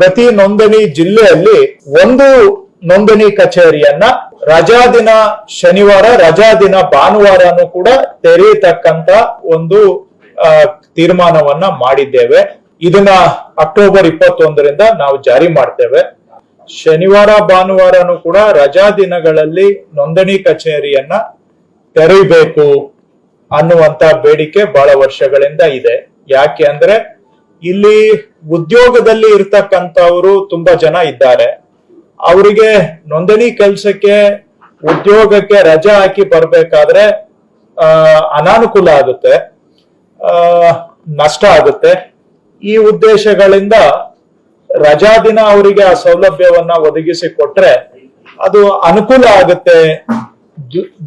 ಪ್ರತಿ ನೋಂದಣಿ ಜಿಲ್ಲೆಯಲ್ಲಿ ಒಂದು ನೋಂದಣಿ ಕಚೇರಿಯನ್ನ ರಜಾ ದಿನ ಶನಿವಾರ, ರಜಾ ದಿನ ಭಾನುವಾರನು ಕೂಡ ತೆರೆಯತಕ್ಕಂತ ಒಂದು ತೀರ್ಮಾನವನ್ನ ಮಾಡಿದ್ದೇವೆ. ಇದನ್ನ ಅಕ್ಟೋಬರ್ ಇಪ್ಪತ್ತೊಂದರಿಂದ ನಾವು ಜಾರಿ ಮಾಡ್ತೇವೆ. ಶನಿವಾರ, ಭಾನುವಾರನು ಕೂಡ ರಜಾ ದಿನಗಳಲ್ಲಿ ನೋಂದಣಿ ಕಚೇರಿಯನ್ನ ತೆರೀಬೇಕು ಅನ್ನುವಂತ ಬೇಡಿಕೆ ಬಹಳ ವರ್ಷಗಳಿಂದ ಇದೆ. ಯಾಕೆ ಅಂದ್ರೆ ಇಲ್ಲಿ ಉದ್ಯೋಗದಲ್ಲಿ ಇರ್ತಕ್ಕಂಥವರು ತುಂಬಾ ಜನ ಇದ್ದಾರೆ. ಅವರಿಗೆ ನೋಂದಣಿ ಕೆಲಸಕ್ಕೆ, ಉದ್ಯೋಗಕ್ಕೆ ರಜಾ ಹಾಕಿ ಬರ್ಬೇಕಾದ್ರೆ ಅನಾನುಕೂಲ ಆಗುತ್ತೆ ನಷ್ಟ ಆಗುತ್ತೆ. ಈ ಉದ್ದೇಶಗಳಿಂದ ರಜಾ ದಿನ ಅವರಿಗೆ ಆ ಸೌಲಭ್ಯವನ್ನ ಒದಗಿಸಿ ಕೊಟ್ರೆ ಅದು ಅನುಕೂಲ ಆಗುತ್ತೆ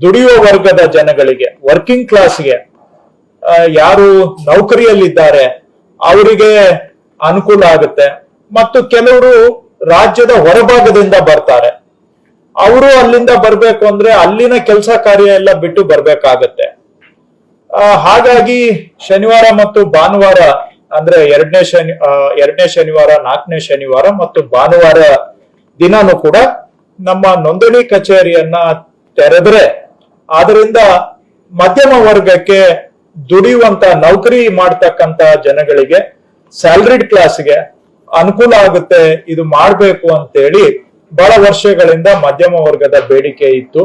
ದುಡಿಯುವ ವರ್ಗದ ಜನಗಳಿಗೆ ವರ್ಕಿಂಗ್ ಕ್ಲಾಸ್ಗೆ ಯಾರು ನೌಕರಿಯಲ್ಲಿದ್ದಾರೆ ಅವರಿಗೆ ಅನುಕೂಲ ಆಗುತ್ತೆ. ಮತ್ತು ಕೆಲವರು ರಾಜ್ಯದ ಹೊರಭಾಗದಿಂದ ಬರ್ತಾರೆ. ಅವರು ಅಲ್ಲಿಂದ ಬರ್ಬೇಕು ಅಂದ್ರೆ ಅಲ್ಲಿನ ಕೆಲಸ ಕಾರ್ಯ ಎಲ್ಲ ಬಿಟ್ಟು ಬರ್ಬೇಕಾಗತ್ತೆ. ಹಾಗಾಗಿ ಶನಿವಾರ ಮತ್ತು ಭಾನುವಾರ ಅಂದ್ರೆ ಎರಡನೇ ಶನಿ ಎರಡನೇ ಶನಿವಾರ, ನಾಲ್ಕನೇ ಶನಿವಾರ ಮತ್ತು ಭಾನುವಾರ ದಿನಾನು ಕೂಡ ನಮ್ಮ ನೋಂದಣಿ ಕಚೇರಿಯನ್ನ ತೆರೆದ್ರೆ ಆದ್ರಿಂದ ಮಧ್ಯಮ ವರ್ಗಕ್ಕೆ ದುಡಿಯುವಂತ ನೌಕರಿ ಮಾಡ್ತಕ್ಕಂತ ಜನಗಳಿಗೆ ಸ್ಯಾಲ್ರಿಡ್ ಕ್ಲಾಸ್ಗೆ ಅನುಕೂಲ ಆಗುತ್ತೆ, ಇದು ಮಾಡ್ಬೇಕು ಅಂತೇಳಿ ಬಹಳ ವರ್ಷಗಳಿಂದ ಮಧ್ಯಮ ವರ್ಗದ ಬೇಡಿಕೆ ಇತ್ತು.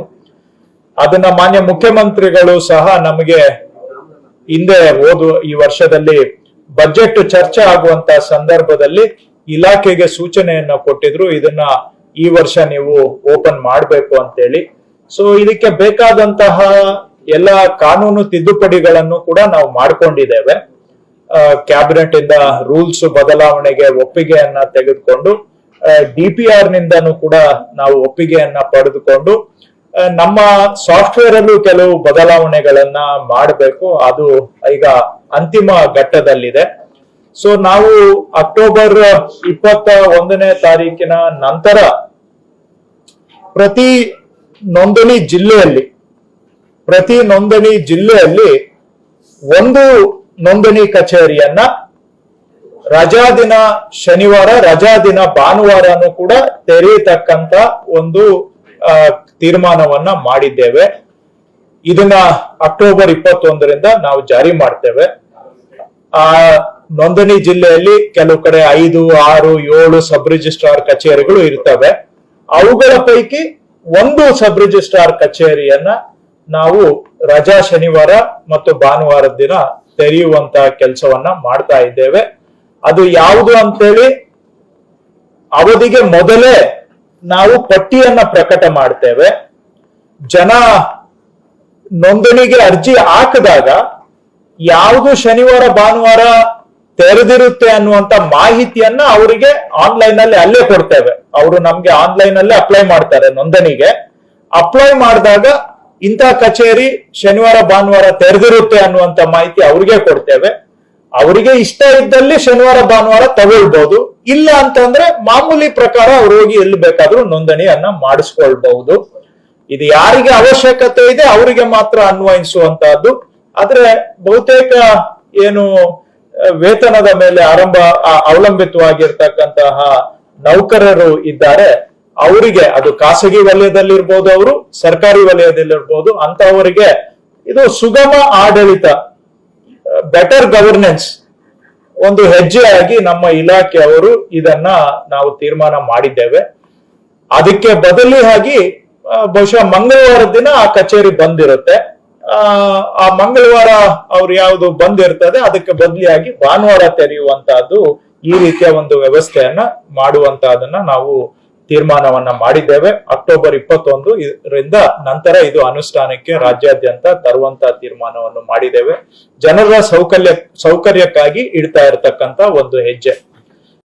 ಅದನ್ನ ಮಾನ್ಯ ಮುಖ್ಯಮಂತ್ರಿಗಳು ಸಹ ನಮಗೆ ಹಿಂದೆ ಓದು ಈ ವರ್ಷದಲ್ಲಿ ಬಜೆಟ್ ಚರ್ಚೆ ಆಗುವಂತ ಸಂದರ್ಭದಲ್ಲಿ ಇಲಾಖೆಗೆ ಸೂಚನೆಯನ್ನ ಕೊಟ್ಟಿದ್ರು, ಇದನ್ನ ಈ ವರ್ಷ ನೀವು ಓಪನ್ ಮಾಡಬೇಕು ಅಂತೇಳಿ. ಸೊ ಇದಕ್ಕೆ ಬೇಕಾದಂತಹ ಎಲ್ಲ ಕಾನೂನು ತಿದ್ದುಪಡಿಗಳನ್ನು ಕೂಡ ನಾವು ಮಾಡ್ಕೊಂಡಿದ್ದೇವೆ. ಕ್ಯಾಬಿನೆಟ್ ಇಂದ ರೂಲ್ಸ್ ಬದಲಾವಣೆಗೆ ಒಪ್ಪಿಗೆಯನ್ನ ತೆಗೆದುಕೊಂಡು ಡಿಪಿಆರ್ ನಿಂದನೂ ಕೂಡ ನಾವು ಒಪ್ಪಿಗೆಯನ್ನ ಪಡೆದುಕೊಂಡು ನಮ್ಮ ಸಾಫ್ಟ್ವೇರ್ ಅಲ್ಲೂ ಕೆಲವು ಬದಲಾವಣೆಗಳನ್ನ ಮಾಡಬೇಕು. ಅದು ಈಗ ಅಂತಿಮ ಘಟ್ಟದಲ್ಲಿದೆ. ಸೊ ನಾವು ಅಕ್ಟೋಬರ್ ಇಪ್ಪತ್ತ ಒಂದನೇ ತಾರೀಕಿನ ನಂತರ ಪ್ರತಿ ನೋಂದಣಿ ಜಿಲ್ಲೆಯಲ್ಲಿ ಪ್ರತಿ ನೋಂದಣಿ ಜಿಲ್ಲೆಯಲ್ಲಿ ಒಂದು ನೋಂದಣಿ ಕಚೇರಿಯನ್ನ ರಜಾ ದಿನ ಶನಿವಾರ, ರಜಾ ದಿನ ಭಾನುವಾರನು ಕೂಡ ತೆರೆಯತಕ್ಕಂತ ಒಂದು ತೀರ್ಮಾನವನ್ನ ಮಾಡಿದ್ದೇವೆ. ಇದನ್ನ ಅಕ್ಟೋಬರ್ ಇಪ್ಪತ್ತೊಂದರಿಂದ ನಾವು ಜಾರಿ ಮಾಡ್ತೇವೆ. ಆ, ನೋಂದಣಿ ಜಿಲ್ಲೆಯಲ್ಲಿ ಕೆಲವು ಕಡೆ ಐದು, ಆರು, ಏಳು ಸಬ್ ರಿಜಿಸ್ಟ್ರಾರ್ ಕಚೇರಿಗಳು ಇರ್ತವೆ. ಅವುಗಳ ಪೈಕಿ ಒಂದು ಸಬ್ ರಿಜಿಸ್ಟ್ರಾರ್ ಕಚೇರಿಯನ್ನ ನಾವು ರಜಾ ಶನಿವಾರ ಮತ್ತು ಭಾನುವಾರದ ದಿನ ತೆರೆಯುವಂತ ಕೆಲಸವನ್ನ ಮಾಡ್ತಾ ಇದ್ದೇವೆ. ಅದು ಯಾವುದು ಅಂತೇಳಿ ಅವಧಿಗೆ ಮೊದಲೇ ನಾವು ಪಟ್ಟಿಯನ್ನ ಪ್ರಕಟ ಮಾಡ್ತೇವೆ. ಜನ ನೋಂದಣಿಗೆ ಅರ್ಜಿ ಹಾಕಿದಾಗ ಯಾವುದು ಶನಿವಾರ, ಭಾನುವಾರ ತೆರೆದಿರುತ್ತೆ ಅನ್ನುವಂತ ಮಾಹಿತಿಯನ್ನ ಅವರಿಗೆ ಆನ್ಲೈನ್ ಅಲ್ಲಿ ಅಲ್ಲೇ ಕೊಡ್ತೇವೆ. ಅವರು ನಮ್ಗೆ ಆನ್ಲೈನ್ ಅಲ್ಲೇ ಅಪ್ಲೈ ಮಾಡ್ತಾರೆ ನೋಂದಣಿಗೆ. ಅಪ್ಲೈ ಮಾಡಿದಾಗ ಇಂಥ ಕಚೇರಿ ಶನಿವಾರ, ಭಾನುವಾರ ತೆರೆದಿರುತ್ತೆ ಅನ್ನುವಂತ ಮಾಹಿತಿ ಅವ್ರಿಗೆ ಕೊಡ್ತೇವೆ. ಅವರಿಗೆ ಇಷ್ಟ ಇದ್ದಲ್ಲಿ ಶನಿವಾರ, ಭಾನುವಾರ ತಗೊಳ್ಬಹುದು. ಇಲ್ಲ ಅಂತಂದ್ರೆ ಮಾಮೂಲಿ ಪ್ರಕಾರ ಅವ್ರು ಹೋಗಿ ಎಲ್ಲಿ ಬೇಕಾದ್ರೂ ನೋಂದಣಿಯನ್ನ ಮಾಡಿಸ್ಕೊಳ್ಬಹುದು. ಇದು ಯಾರಿಗೆ ಅವಶ್ಯಕತೆ ಇದೆ ಅವರಿಗೆ ಮಾತ್ರ ಅನ್ವಯಿಸುವಂತಹದ್ದು. ಆದ್ರೆ ಬಹುತೇಕ ಏನು ವೇತನದ ಮೇಲೆ ಆರಂಭ ಅವಲಂಬಿತವಾಗಿರ್ತಕ್ಕಂತಹ ನೌಕರರು ಇದ್ದಾರೆ. ಅವರಿಗೆ ಅದು ಖಾಸಗಿ ವಲಯದಲ್ಲಿರ್ಬೋದು ಅವರು, ಸರ್ಕಾರಿ ವಲಯದಲ್ಲಿರ್ಬೋದು ಅಂತವರಿಗೆ ಇದು ಸುಗಮ ಆಡಳಿತ ಬೆಟರ್ ಗವರ್ನೆನ್ಸ್ ಒಂದು ಹೆಜ್ಜೆಯಾಗಿ ನಮ್ಮ ಇಲಾಖೆಯವರು ಇದನ್ನ ನಾವು ತೀರ್ಮಾನ ಮಾಡಿದ್ದೇವೆ. ಅದಕ್ಕೆ ಬದಲಿಯಾಗಿ ಬಹುಶಃ ಮಂಗಳವಾರ ದಿನ ಆ ಕಚೇರಿ ಬಂದಿರುತ್ತೆ. ಆ ಮಂಗಳವಾರ ಅವ್ರು ಯಾವುದು ಬಂದಿರ್ತದೆ, ಅದಕ್ಕೆ ಬದಲಿಯಾಗಿ ಭಾನುವಾರ ತೆರೆಯುವಂತಹದ್ದು ಈ ರೀತಿಯ ಒಂದು ವ್ಯವಸ್ಥೆಯನ್ನ ಮಾಡುವಂತಹದನ್ನ ನಾವು ತೀರ್ಮಾನವನ್ನ ಮಾಡಿದ್ದೇವೆ. ಅಕ್ಟೋಬರ್ ಇಪ್ಪತ್ತೊಂದು ಇದರಿಂದ ನಂತರ ಇದು ಅನುಷ್ಠಾನಕ್ಕೆ ರಾಜ್ಯಾದ್ಯಂತ ತರುವಂತಹ ತೀರ್ಮಾನವನ್ನು ಮಾಡಿದ್ದೇವೆ. ಜನರ ಸೌಕರ್ಯ ಸೌಕರ್ಯಕ್ಕಾಗಿ ಇಡ್ತಾ ಇರತಕ್ಕಂತ ಒಂದು ಹೆಜ್ಜೆ.